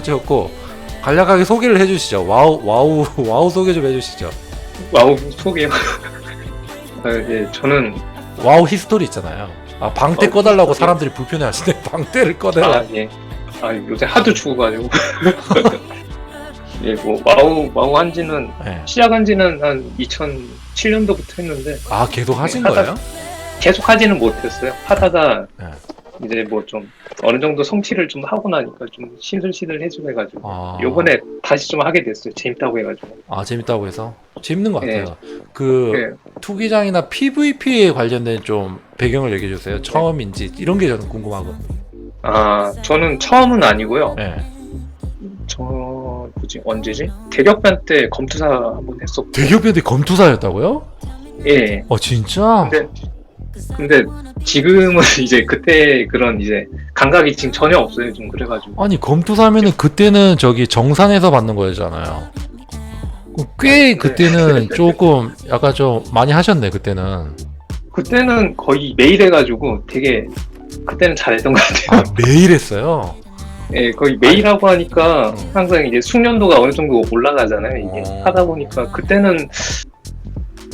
찍었고 간략하게 소개를 해주시죠. 와우 와우 와우 소개 좀 해주시죠. 와우 소개요. 아, 예, 저는 와우 히스토리 있잖아요. 아 방대 어, 꺼달라고 히스토리. 사람들이 불편해하시네. 방대를 꺼내라. 아 예. 아 요새 하도 죽어가지고. 예, 뭐 와우 와우 한지는 네. 시작한지는 한 2007년도부터 했는데 아 계속 하신 네, 하다- 거예요? 계속 하지는 못했어요. 하다가 네. 이제 뭐 좀 어느 정도 성취를 좀 하고 나니까 좀 시들시들해지고 해가지고 아, 요번에 다시 좀 하게 됐어요. 재밌다고 해가지고. 아 재밌다고 해서 재밌는 것 네. 같아요. 그 예. 투기장이나 PVP에 관련된 좀 배경을 얘기해 주세요. 처음인지 이런 게 저는 궁금하고. 아 저는 처음은 아니고요. 네. 저 뭐지 언제지? 대격변 때 검투사 한번 했었고. 대기업인데 검투사였다고요? 예. 어 진짜? 근데 근데 지금은 이제 그때 그런 이제 감각이 지금 전혀 없어요. 좀 그래가지고. 아니 검투사면은 그때는 저기 정산에서 받는 거였잖아요. 어, 꽤 네. 그때는 조금 약간 좀 많이 하셨네 그때는. 그때는 거의 매일 해가지고 되게 그때는 잘했던 것 같아요. 아 매일 했어요. 예, 거의 매일 하고 하니까 음. 항상 이제 숙련도가 어느 정도 올라가잖아요. 이게 어. 하다 보니까 그때는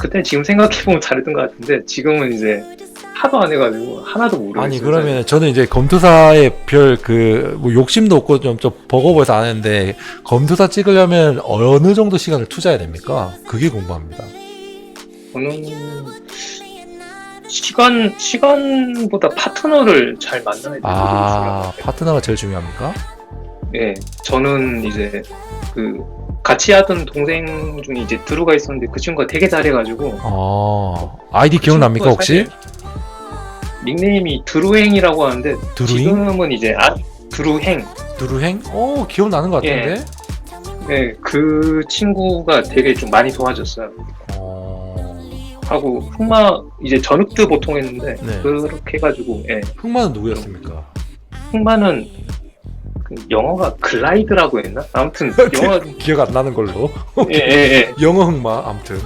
그때 지금 생각해 보면 잘했던 것 같은데 지금은 이제 하도 안 해가지고 하나도 모르겠어요. 아니 그러면 저는 이제 검투사의 별그 뭐 욕심도 없고 좀, 좀 버거워서 안 했는데 검투사 찍으려면 어느 정도 시간을 투자해야 됩니까? 그게 궁금합니다. 저는 시간 시간보다 파트너를 잘 만나야 돼요. 아 파트너가 제일 중요합니까? 예, 저는 이제 그 같이 하던 동생 중에 이제 드루가 있었는데 그 친구가 되게 잘해가지고 어 아이디 기억납니까 혹시? 닉네임이 드루행이라고 하는데 드루잉? 지금은 이제 아 드루행 드루행? 어 기억나는 것 같은데. 네, 그 친구가 되게 좀 많이 도와줬어요. 어... 하고 흑마 이제 전흑드 보통 했는데 네. 그렇게 해가지고 예, 흑마는 누구였습니까? 흑마는 그 영어가 글라이드라고 했나? 아무튼 영어 기억 안 나는 걸로. 예 예 예 영어 흑마 아무튼.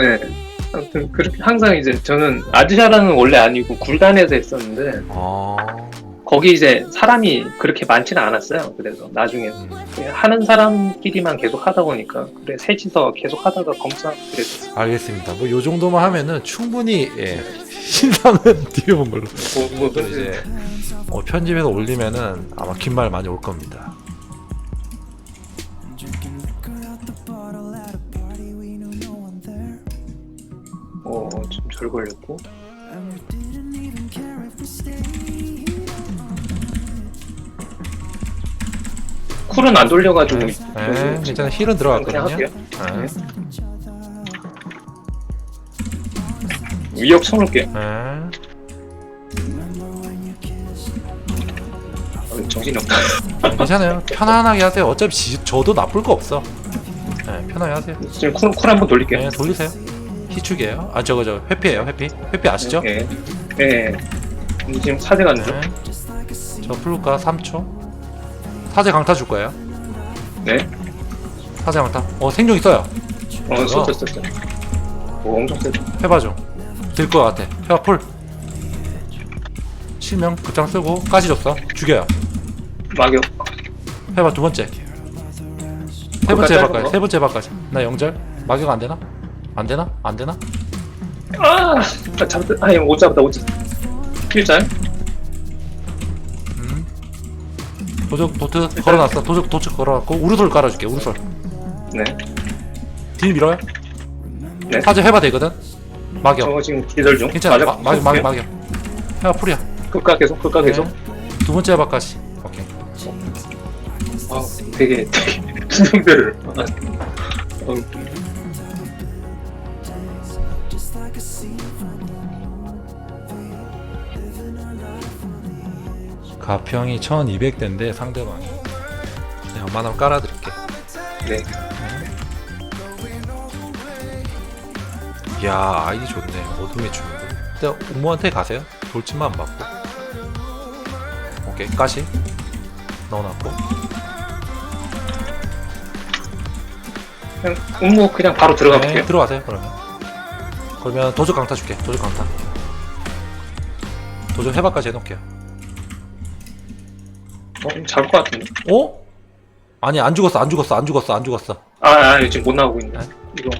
예, 아무튼 그렇게 항상 이제 저는 아드샤라는 원래 아니고 굴단에서 했었는데 아. 거기 이제 사람이 그렇게 많지는 않았어요. 그래서 나중에 음. 그냥 하는 사람끼리만 계속 하다 보니까 그래 셋이서 계속 하다가 검사 그랬어요. 알겠습니다. 뭐 요 정도만 하면은 충분히 예. 신상은 뒤에 본 걸로. 뭐, 뭐 또 이제 어, 편집해서 올리면은 아마 긴 말 많이 올 겁니다. 절 걸렸고. 쿨은 안 돌려가지고. 네, 네, 괜찮아. 힐은 그냥 들어갔거든요. 할게요. 네. 위협 쳐놓을게요. 네. 어, 정신이 없다. 괜찮아요. 편안하게 하세요. 어차피 지- 저도 나쁠 거 없어. 네, 편하게 하세요. 지금 쿨, 쿨 한번 돌릴게요. 네, 돌리세요. 희축이에요. 아, 저거, 저, 회피예요 회피. 회피 아시죠? 예. 예. 근데 지금 사제 가는 중. 네. 저 풀까 3초. 사제 강타 줄 거예요. 네. 사제 강타. 어, 생존 있어요. 어, 썼어, 썼어. 오, 엄청 세다. 해봐 좀. 될것 같아. 해봐 풀. 실명 급장 쓰고 까지 줬어. 죽여요. 막역. 해봐 두 번째. 세 번째 해봐까지. 세 번째 해봐까지. 나 영절. 막역 안 되나? 안 되나? 안 되나? 아! 아, 잡았다. 아, 이거 못 잡았다, 못 잡았다. 필잘. 음. 도적 도트 걸어놨어. 도적 도트 걸어놨고 우르솔 깔아줄게. 우르솔. 네. 딜 밀어요. 네. 사제 해봐 되거든. 막역. 저거 지금 기절 중. 괜찮아. 맞아. 막, 막, 막, 막역. 해봐 풀이야. 끝까 계속, 끝까 계속. 네. 두 번째 해봐까지. 오케이. 아, 되게, 되게. 어, 가평이 1200대인데 상대방이. 그냥 만원 깔아드릴게. 네. 야 아이디 좋네. 어둠의 주인공. 근데 우모한테 가세요. 돌침만 안 받고. 오케이 가시. 넣어놨고. 그냥, 음모 그냥 바로 들어가 볼게요. 네, 들어가세요 그러면. 그러면 도적 강타 줄게. 도적 강타. 도적 해바까지 해놓을게요 어, 잡을 것 같은데. 어? 아니 안 죽었어 안 죽었어 안 죽었어 안 죽었어 아, 아 지금 못 나오고 있네. 이거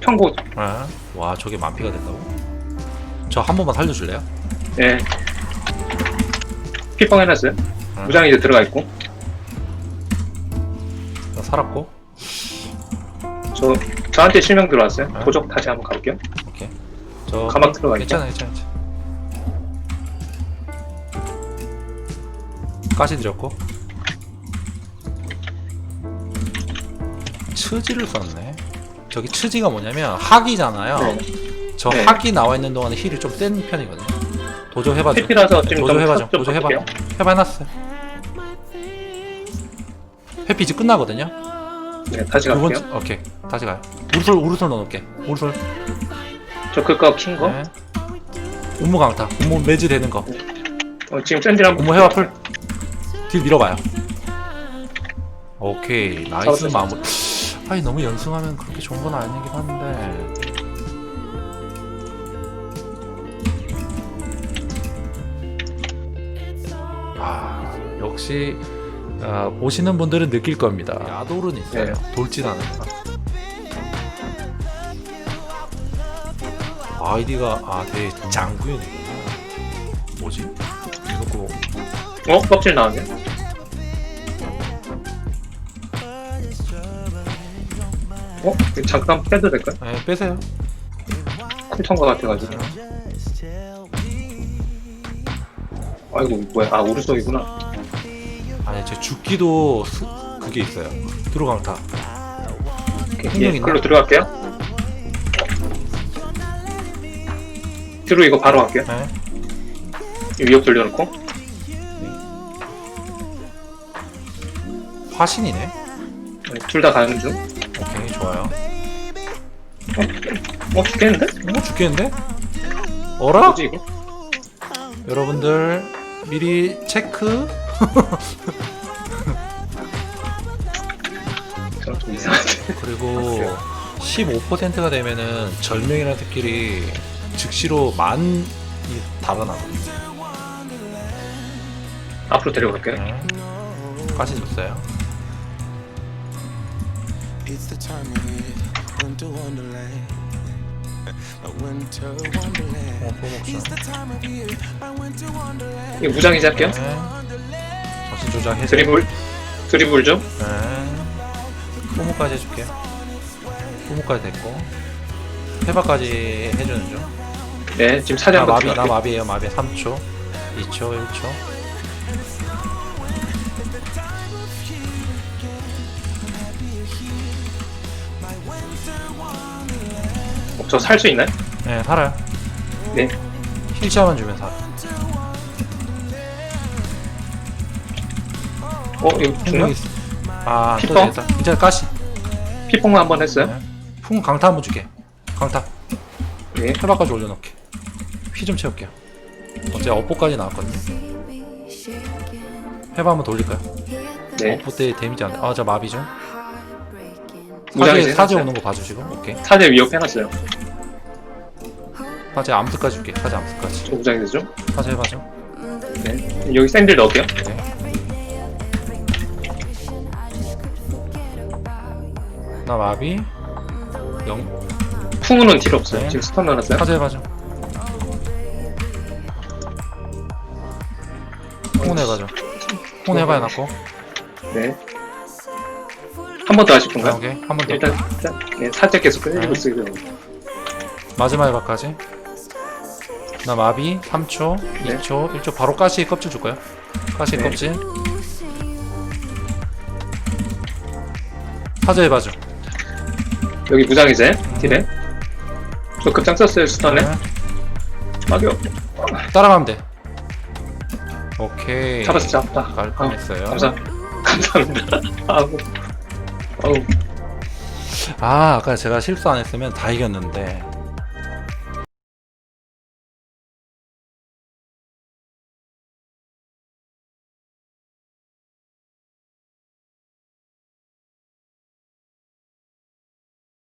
평고. 아, 와 저게 만피가 됐다고? 저 한 번만 살려줄래요? 예. 피펑 해놨어요. 아. 무장 이제 들어가 있고. 나 살았고 저 저한테 실명 들어왔어요. 아. 도적 다시 한번 가볼게요. 오케이 저 가막 들어가 있죠? 괜찮아 괜찮아 괜찮아 까지 드렸고 처지를 썼네 저기 처지가 뭐냐면 학이잖아요 네. 저 네. 학이 나와 있는 동안에 힐이 좀 센 편이거든요 도저 해봐줘 회피라서 지금 도저 좀 해봐줘 도저 해봐 바꿀게요. 해봐 해놨어 회피 이제 끝나거든요 네, 다시 두 갈게요. 번째 오케이 다시 가요 우르솔 우르솔 넣어놓을게 우르솔 저 그거 킨 거. 네. 운무 강타 운무 매즈 되는 거 어, 지금 샌들 한번. 운무 해와 풀. 딜 밀어봐요. 오케이 나이스. 마무리. 아니 너무 연승하면 그렇게 좋은 건 아니긴 한데. 아 역시 아, 보시는 분들은 느낄 겁니다. 야돌은 있어요. 돌진 않는 거. 아이디가 아 되게 장구연이구나. 뭐지? 이거 어? 껍질 나왔네. 어? 이거 잠깐 빼도 될까요? 네, 빼세요. 쿨턴 거 같아가지고. 아이고, 뭐야. 아, 오르속이구나. 아니 제 죽기도 스, 그게 있어요. 들어강타. 예, 행동 있나? 글로 들어갈게요. 뒤로 이거 바로 갈게요. 네. 이 위협 돌려놓고. 화신이네. 둘 다 가는 중. 좋아요. 어, 죽겠는데? 어 죽겠는데? 어라? 뭐지, 이거? 여러분들 미리 체크. 저좀 이상한데. 그리고 15%가 되면은 절명이라는 스킬이 즉시로 만이 달아나거든요. 앞으로 데려갈게요. 네. 까지 줬어요. It's the time of year, winter wonderland. A winter wonderland. 어. It's the time of year, my winter wonderland. 이거 무장이지 할게요. 네. 정신 조작 해줘. 드리블. 드리블 좀. 네. 포목까지 해줄게. 포목까지 됐고. 해바까지 해주는 중. 네, 지금 사제 나 마비, 나. 마비에요, 마비. 3초, 2초, 1초. 저 살 수 있나요? 네, 살아요. 네. 힐샤만 주면 살아. 어, 이거 죽나? 아, 안 피퍼? 터지겠다. 이제 가시. 피퐁 한번 했어요. 네. 풍 강타 한번 줄게. 강타. 네. 해바까지 올려놓게. 피 좀 채울게요. 어제 업보까지 나왔거든요. 해바 한번 돌릴까요? 네. 업보 때 데미지 안 돼. 아, 저 마비 좀. 사제, 사제 해놨어요. 오는 거 봐주시고. 오케이. 사제 위협 해놨어요. 사제 암수까지 줄게. 사제 암수까지. 저 무장이 되죠? 해봐 좀. 네. 여기 샌들 넣을게요. 나 마비. 영. 풍우는 딜 없어요. 네. 지금 스턴 좀. 홍 해봐 좀. 홍 해봐 해놨고. 네. 한 번 더 하실 아, 건가요? 오케이. 한번 더. 일단, 일단 네, 사제 계속 끌리고 네. 있어요. 마지막 해바까지. 나 마비 3초, 네. 2초, 1초 바로 가시 껍질 줄 거야. 가시 네. 껍질. 사제 해봐 좀. 여기 무장이제 딜에. 저 급장 썼어요, 스턴에. 네. 막요. 따라가면 돼. 오케이. 잡았어, 잡았다. 깔끔했어요. 감사, 감사합니다. 아우, 아우. 아, 아까 제가 실수 안 했으면 다 이겼는데